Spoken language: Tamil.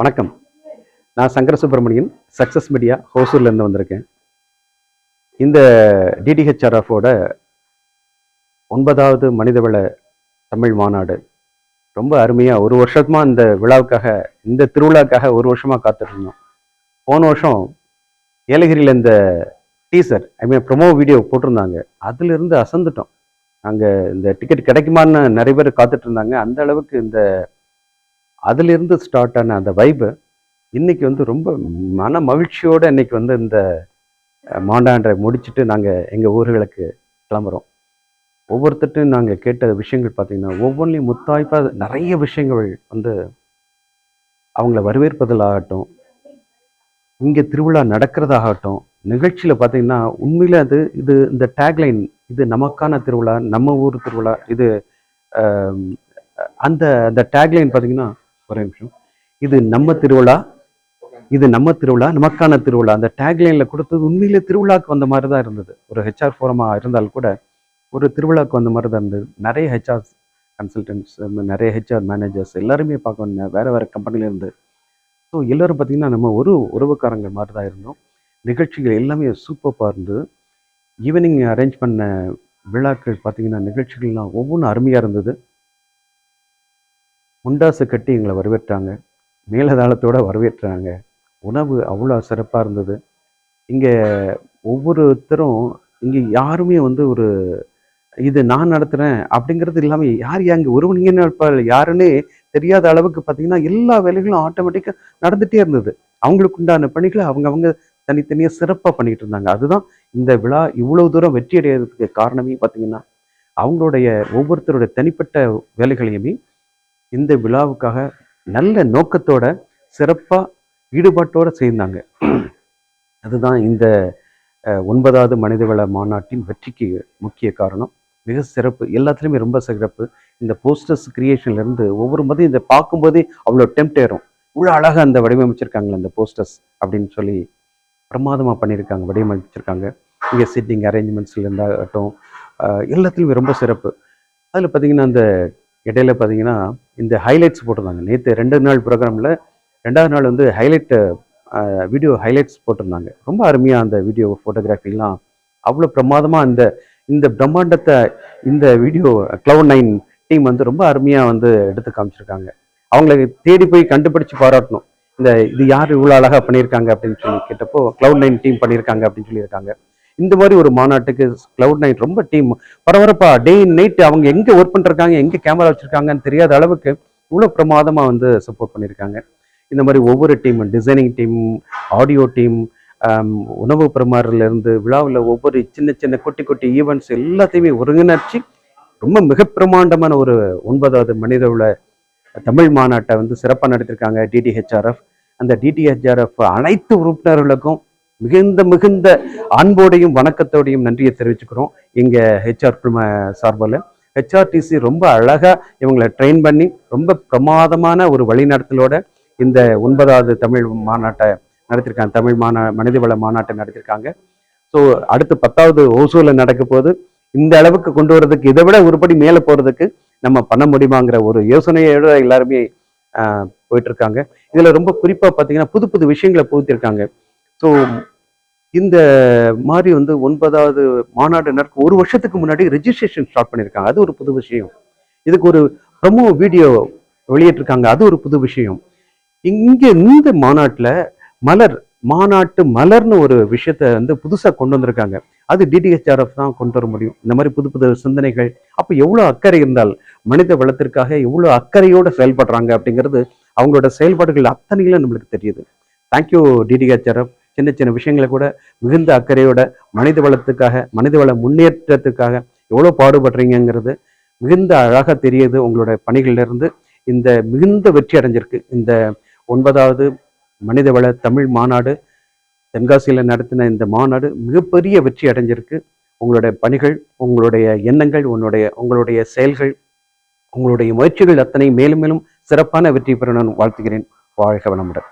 வணக்கம். நான் சங்கர சுப்பிரமணியன் சக்ஸஸ் மீடியா ஹோசூர்லேருந்து வந்திருக்கேன். இந்த டிடிஹெச்ஆர்எஃபோட ஒன்பதாவது மனிதவள தமிழ் மாநாடு. ரொம்ப அருமையாக ஒரு வருஷமாக இந்த விழாவுக்காக இந்த திருவிழாக்காக ஒரு வருஷமாக காத்துட்ருந்தோம். போன வருஷம் ஏலகிரியில் இந்த teaser I mean promo video போட்டிருந்தாங்க. அதிலிருந்து அசந்துட்டோம். நாங்கள் இந்த டிக்கெட் கிடைக்குமான்னு நிறைய பேர் காத்துட்ருந்தாங்க. அந்த அளவுக்கு இந்த அதிலிருந்து ஸ்டார்ட் ஆன அந்த வைபு இன்றைக்கி வந்து ரொம்ப மன மகிழ்ச்சியோடு இன்றைக்கி வந்து இந்த மாண்டாண்டை முடிச்சுட்டு நாங்கள் எங்கள் ஊர்களுக்கு கிளம்புறோம். ஒவ்வொருத்தட்டும் நாங்கள் கேட்ட விஷயங்கள் பார்த்தீங்கன்னா ஒவ்வொன்றையும் முத்தாய்ப்பாக நிறைய விஷயங்கள் வந்து அவங்கள வரவேற்பதிலாகட்டும் இங்கே திருவிழா நடக்கிறதாகட்டும் நிகழ்ச்சியில் பார்த்தீங்கன்னா உண்மையில் அது இது இந்த டேக்லைன் இது நமக்கான திருவிழா நம்ம ஊர் திருவிழா இது அந்த அந்த டேக்லைன் பார்த்திங்கன்னா ஒரே நிமிஷம். இது நம்ம திருவிழா இது நம்ம திருவிழா நமக்கான திருவிழா. அந்த டேக்லைனில் கொடுத்தது உண்மையிலே திருவிழாக்கு வந்த மாதிரி தான் இருந்தது. ஒரு ஹெச்ஆர் ஃபோரமாக இருந்தால் கூட ஒரு திருவிழாவுக்கு வந்த மாதிரி தான் இருந்தது. நிறைய ஹெச்ஆர் கன்சல்டன்ட்ஸ் நிறைய ஹெச்ஆர் மேனேஜர்ஸ் எல்லாருமே பார்க்க வந்த வேறு வேறு கம்பெனிலேருந்து ஸோ எல்லோரும் பார்த்திங்கன்னா நம்ம ஒரு உறவுக்காரங்க மாதிரி தான் இருந்தோம். நிகழ்ச்சிகள் எல்லாமே சூப்பராக இருந்தது. ஈவினிங் அரேஞ்ச் பண்ண விழாக்கள் பார்த்திங்கன்னா நிகழ்ச்சிகள்லாம் ஒவ்வொன்றும் அருமையாக இருந்தது. முண்டாசு கட்டி எங்களை வரவேற்றாங்க. மேலதாளத்தோடு வரவேற்றாங்க. உணவு அவ்வளோ சிறப்பாக இருந்தது. இங்கே ஒவ்வொருத்தரும் இங்கே யாருமே வந்து ஒரு இது நான் நடத்துகிறேன் அப்படிங்கிறது இல்லாமல் யார் அங்கே ஒருவனிங்க நடப்பார் யாருன்னே தெரியாத அளவுக்கு பார்த்தீங்கன்னா எல்லா வேலைகளும் ஆட்டோமேட்டிக்காக நடந்துகிட்டே இருந்தது. அவங்களுக்கு உண்டான பணிகளை அவங்க அவங்க தனித்தனியாக சிறப்பாக பண்ணிகிட்டு இருந்தாங்க. அதுதான் இந்த விழா இவ்வளோ தூரம் வெற்றி அடைகிறதுக்கு காரணமே பார்த்தீங்கன்னா அவங்களுடைய ஒவ்வொருத்தருடைய தனிப்பட்ட வேலைகளையுமே இந்த விழாவுக்காக நல்ல நோக்கத்தோட சிறப்பாக ஈடுபாட்டோடு செய்தாங்க அதுதான் இந்த ஒன்பதாவது மனிதவள மாநாட்டின் வெற்றிக்கு முக்கிய காரணம். மிக சிறப்பு. எல்லாத்துலேயுமே ரொம்ப சிறப்பு. இந்த போஸ்டர்ஸ் கிரியேஷன்லேருந்து ஒவ்வொரு மதியம் இதை பார்க்கும்போதே அவ்வளோ டெம்ட் ஏறும் இவ்வளோ அழகாக அந்த வடிவமைச்சிருக்காங்களே அந்த போஸ்டர்ஸ் அப்படின்னு சொல்லி பிரமாதமாக பண்ணியிருக்காங்க வடிவமைச்சிருக்காங்க. இங்கே சிட்டிங் அரேஞ்ச்மெண்ட்ஸ்லேருந்தாகட்டும் எல்லாத்துலேயுமே ரொம்ப சிறப்பு. அதில் பார்த்தீங்கன்னா அந்த இடையில பார்த்தீங்கன்னா இந்த ஹைலைட்ஸ் போட்டிருந்தாங்க. நேற்று ரெண்டு நாள் ப்ரோக்ராமில் ரெண்டாவது நாள் வந்து ஹைலைட் வீடியோ ஹைலைட்ஸ் போட்டிருந்தாங்க. ரொம்ப அருமையாக அந்த வீடியோ ஃபோட்டோகிராஃபிலாம் அவ்வளோ பிரமாதமாக அந்த இந்த பிரம்மாண்டத்தை இந்த வீடியோ க்ளவுட் நைன் டீம் வந்து ரொம்ப அருமையாக வந்து எடுத்து காமிச்சிருக்காங்க. அவங்கள தேடி போய் கண்டுபிடிச்சு பாராட்டணும். இந்த இது யார் இவ்வளோ அழகாக பண்ணியிருக்காங்க அப்படின்னு சொல்லி கேட்டப்போ க்ளவுட் நைன் டீம் பண்ணியிருக்காங்க அப்படின்னு சொல்லியிருக்காங்க. இந்த மாதிரி ஒரு மாநாட்டுக்கு க்ளவுட் நைட் ரொம்ப டீம் பரபரப்பா டே நைட் அவங்க எங்கே ஒர்க் பண்ணிருக்காங்க எங்கே கேமரா வச்சுருக்காங்கன்னு தெரியாத அளவுக்கு இவ்வளோ பிரமாதமாக வந்து சப்போர்ட் பண்ணியிருக்காங்க இந்த மாதிரி ஒவ்வொரு team designing team audio team உணவு பரிமாறிலிருந்து விழாவில் ஒவ்வொரு சின்ன சின்ன குட்டி குட்டி ஈவெண்ட்ஸ் எல்லாத்தையுமே ஒருங்கிணைச்சி ரொம்ப மிக பிரமாண்டமான ஒரு ஒன்பதாவது மனித உள்ள தமிழ் மாநாட்டை வந்து சிறப்பாக நடத்திருக்காங்க டிடிஹெச்ஆர்எஃப் அந்த டிடிஹெச்ஆர்எஃப் அனைத்து உறுப்பினர்களுக்கும் மிகுந்த மிகுந்த அன்போடையும் வணக்கத்தோடையும் நன்றியை தெரிவிச்சுக்கிறோம். இங்கே ஹெச்ஆர் குழும சார்பில். ஹெச்ஆர்டிசி ரொம்ப அழகாக இவங்களை ட்ரெயின் பண்ணி ரொம்ப பிரமாதமான ஒரு வழிநடத்தலோட இந்த ஒன்பதாவது தமிழ் மாநாட்டை நடத்திருக்காங்க. தமிழ் மாநா மனிதவள மாநாட்டை நடத்திருக்காங்க. ஸோ அடுத்து பத்தாவது ஓசூரில் நடக்க போது இந்த அளவுக்கு கொண்டு வரதுக்கு இதை விட ஒருபடி மேலே போகிறதுக்கு நம்ம பண்ண முடியுமாங்கிற ஒரு யோசனையோட எல்லாருமே போயிட்டு இருக்காங்க. இதில் ரொம்ப குறிப்பாக பார்த்தீங்கன்னா புது புது விஷயங்களை புகுத்திருக்காங்க. ஸோ இந்த மாதிரி வந்து ஒன்பதாவது மாநாடு நடக்கும் ஒரு வருஷத்துக்கு முன்னாடி ரெஜிஸ்ட்ரேஷன் ஸ்டார்ட் பண்ணியிருக்காங்க. அது ஒரு புது விஷயம். இதுக்கு ஒரு ப்ரமோ வீடியோ வெளியிட்டிருக்காங்க. அது ஒரு புது விஷயம். இங்கே இந்த மாநாட்டில் மலர் மாநாட்டு மலர்னு ஒரு விஷயத்த வந்து புதுசாக கொண்டு வந்திருக்காங்க. அது டிடிஹெச்ஆர்எஃப் தான் கொண்டு வர முடியும். இந்த மாதிரி புது புது சிந்தனைகள். அப்போ எவ்வளோ அக்கறை இருந்தால் மனித வளத்திற்காக எவ்வளோ அக்கறையோடு செயல்படுறாங்க அப்படிங்கிறது அவங்களோட செயல்பாடுகள் அத்தனையிலும் நம்மளுக்கு தெரியுது. தேங்க்யூ டிடிஹெச்ஆர்எஃப் சின்ன சின்ன விஷயங்களை கூட மிகுந்த அக்கறையோட மனித வளத்துக்காக மனித வள முன்னேற்றத்துக்காக எவ்வளோ பாடுபடுறீங்கங்கிறது மிகுந்த அழகாக தெரியுது உங்களோட பணிகளிலிருந்து. இந்த மிகுந்த வெற்றி அடைஞ்சிருக்கு. இந்த ஒன்பதாவது மனிதவள தமிழ் மாநாடு தென்காசியில் நடத்தின இந்த மாநாடு மிகப்பெரிய வெற்றி அடைஞ்சிருக்கு. உங்களுடைய பணிகள் உங்களுடைய எண்ணங்கள் உன்னுடைய உங்களுடைய செயல்கள் உங்களுடைய முயற்சிகள் அத்தனை மேலும் மேலும் சிறப்பான வெற்றி பெற நான் வாழ்த்துகிறேன். வாழ்க வளமுடன்.